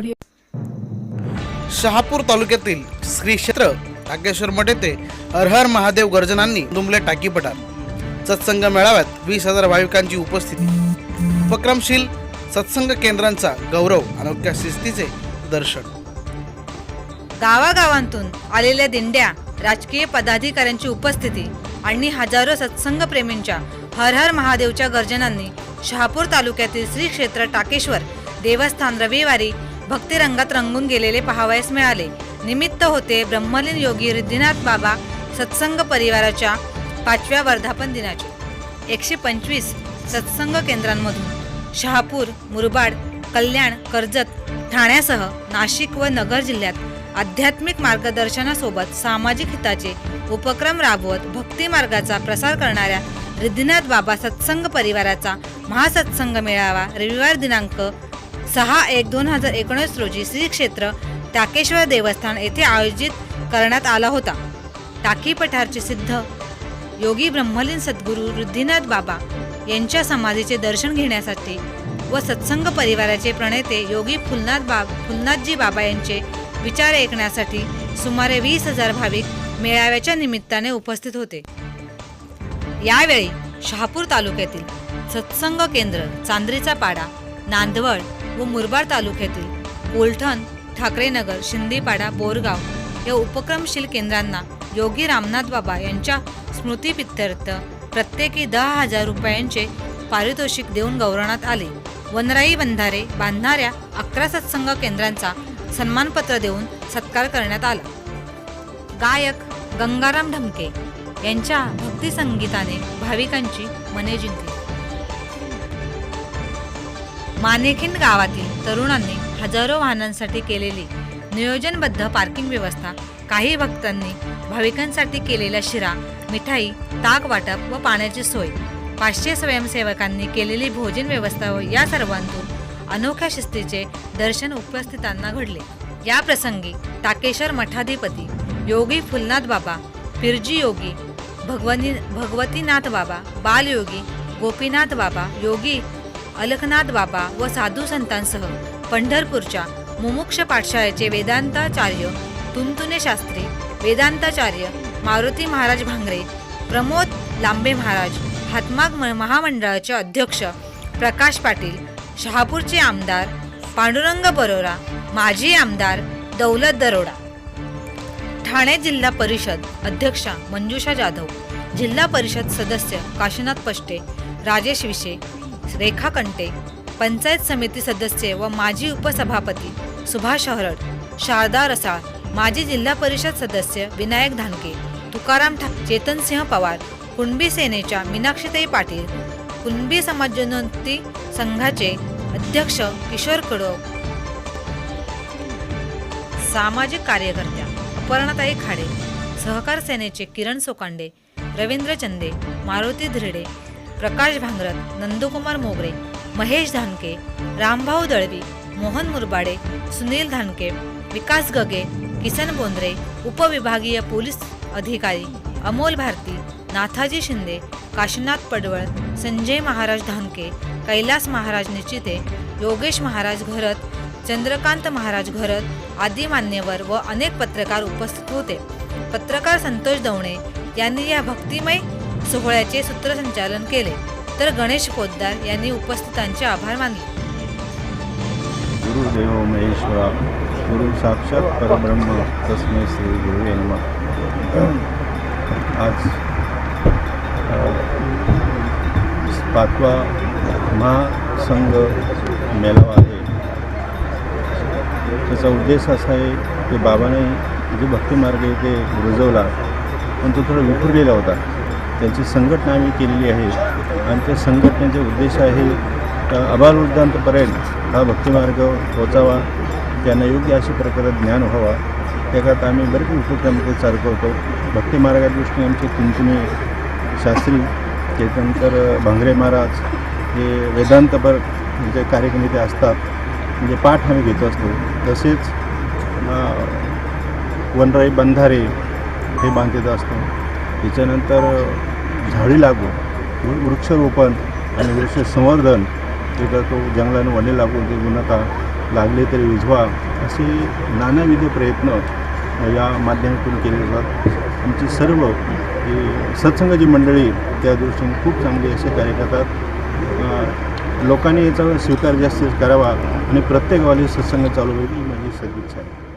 audio. Shahapur तालुक्यातील श्री क्षेत्र टाकेश्वर मठ येथे हर हर महादेव गर्जनांनी दुमले टाकी पठार. सत्संग मेळाव्यात वीस हजार भाविकांची उपस्थिती. उपक्रमशील सत्संग केंद्रांचा गौरव अनोख्या शिस्तीचे दर्शन. गावागावांतून आलेल्या दिंड्या राजकीय पदाधिकाऱ्यांची उपस्थिती आणि हजारो सत्संग प्रेमींच्या हर हर महादेवच्या गर्जनांनी शहापूर तालुक्यातील श्री क्षेत्र टाकेश्वर देवस्थान रविवारी भक्तिरंगात रंगून गेलेले पाहावयास मिळाले. निमित्त होते ब्रह्मलीन योगी रिद्धिनाथ बाबा सत्संग परिवाराच्या पाचव्या वर्धापन दिनाचे. एकशे पंचवीस सत्संग केंद्रांमधून शहापूर मुरबाड कल्याण कर्जत ठाण्यासह नाशिक व नगर जिल्ह्यात आध्यात्मिक मार्गदर्शनासोबत सामाजिक हिताचे उपक्रम राबवत भक्ती मार्गाचा प्रसार करणाऱ्या रिद्धिनाथ बाबा सत्संग परिवाराचा महासत्संग मेळावा रविवार दिनांक सहा एक दोन हजार एकोणीस रोजी श्री क्षेत्र टाकेश्वर देवस्थान येथे आयोजित करण्यात आला होता. टाकी पठारचे सिद्ध योगी ब्रह्मलीन सद्गुरू रुद्धिनाथ बाबा यांच्या समाधीचे दर्शन घेण्यासाठी व सत्संग परिवाराचे प्रणेते योगी फुलनाथ बा फुलनाथजी बाबा यांचे विचार ऐकण्यासाठी सुमारे वीस हजार भाविक मेळाव्याच्या निमित्ताने उपस्थित होते. यावेळी शहापूर तालुक्यातील सत्संग केंद्र चांद्रीचा पाडा नांदवड व मुरबाड तालुक्यातील कोलठण ठाकरेनगर शिंदीपाडा बोरगाव या उपक्रमशील केंद्रांना योगी रामनाथ बाबा यांच्या स्मृतीपित्यर्थ प्रत्येकी दहा हजार रुपयांचे पारितोषिक देऊन गौरवण्यात आले. वनराई बंधारे बांधणाऱ्या अकरा सत्संग केंद्रांचा सन्मानपत्र देऊन सत्कार करण्यात आला. गायक गंगाराम ढमके यांच्या भक्तिसंगीताने भाविकांची मने जिंकली. मानेखिंद गावातील तरुणांनी हजारो वाहनांसाठी केलेली नियोजनबद्ध पार्किंग व्यवस्था. काही भक्तांनी भाविकांसाठी केलेल्या शिरा मिठाई ताक वाटप व पाण्याची सोय. पाचशे स्वयंसेवकांनी केलेली भोजन व्यवस्था व या सर्वांतून अनोख्या शिस्तीचे दर्शन उपस्थितांना घडले. या प्रसंगी टाकेश्वर मठाधिपती योगी फुलनाथ बाबा फिरजी योगी भगवनी भगवतीनाथ बाबा बालयोगी गोपीनाथ बाबा योगी अलखनाथ बाबा व साधू संतांसह पंढरपूरच्या मुमुक्ष पाठशाळेचे वेदांताचार्य तुमतुने शास्त्री वेदांताचार्य मारुती महाराज भांगरे प्रमोद लांबे महाराज हातमाग म- महामंडळाचे अध्यक्ष प्रकाश पाटील शहापूरचे आमदार पांडुरंग बरोरा माजी आमदार दौलत दरोडा. ठाणे जिल्हा परिषद अध्यक्षा मंजुषा जाधव जिल्हा परिषद सदस्य काशीनाथ पष्टे राजेश विशे रेखा कंटे पंचायत समिती सदस्य व माजी उपसभापती सुभाष हरड शारदा रसाळ माजी जिल्हा परिषद सदस्य विनायक धानके तुकाराम ठाक चेतनसिंह पवार कुणबी सेनेच्या मीनाक्षीताई पाटील कुणबी समाजोन्नती संघाचे अध्यक्ष किशोर कडो. सामाजिक कार्यकर्त्या अपर्णाताई खाडे सहकार सेनेचे किरण सोकांडे रवींद्र चंदे मारुती धिरडे प्रकाश भांगरत नंदकुमार मोगरे महेश धानके रामभाऊ दळवी मोहन मुरबाडे सुनील धानके विकास गगे किसन बोंद्रे उपविभागीय पोलीस अधिकारी अमोल भारती नाथाजी शिंदे काशीनाथ पडवळ संजय महाराज धानके कैलास महाराज निचिते योगेश महाराज घरत चंद्रकांत महाराज घरत आदी मान्यवर व अनेक पत्रकार उपस्थित होते. पत्रकार संतोष दवणे यांनी या भक्तिमय सोहळ्याचे सूत्रसंचालन केले. तर गणेश पोद्दार यांनी उपस्थितांचे आभार मानले. गुरुदेव महेश्वरा गुरु साक्षात परब्रह्म तस्मै श्री गुरुवे नमः. आज पाचवा महासंघ मेळावा आहे. त्याचा उद्देश असा आहे की बाबाने जो भक्तिमार्ग आहे ते रुजवला पण तो थोडा विखुरलेला होता. त्यांची संघटना आम्ही केलेली आहे. आणि त्या संघटनेचा उद्देश आहे का अबालवृद्धांतपर्यंत हा भक्तिमार्ग पोचावा त्यांना योग्य अशा प्रकारे ज्ञान व्हावा. त्याकरता आम्ही बरेच उपक्रम ते चालू करतो. भक्तिमार्गा दृष्टीने आमचे तुमतुमे शास्त्री त्याच्यानंतर भांगरे महाराज हे वेदांतपर जे कार्यक्रम इथे असतात म्हणजे पाठ आम्ही घेत असतो. तसेच वनराई बंधारे हे बांधत असतो त्याच्यानंतर झाडी लागू वृक्षरोपण आणि वृक्ष संवर्धन ते करतो जंगलानं वने लागून ते गुणता लागले तरी विझवा असे नानाविध प्रयत्न या माध्यमातून केले जातात. आमची सर्व सत्संगाची मंडळी त्या दृष्टीने खूप चांगली असे कार्य करतात. लोकांनी याचा स्वीकार जास्त करावा आणि प्रत्येक गावाला सत्संग चालू होईल ही माझी सदिच्छा आहे.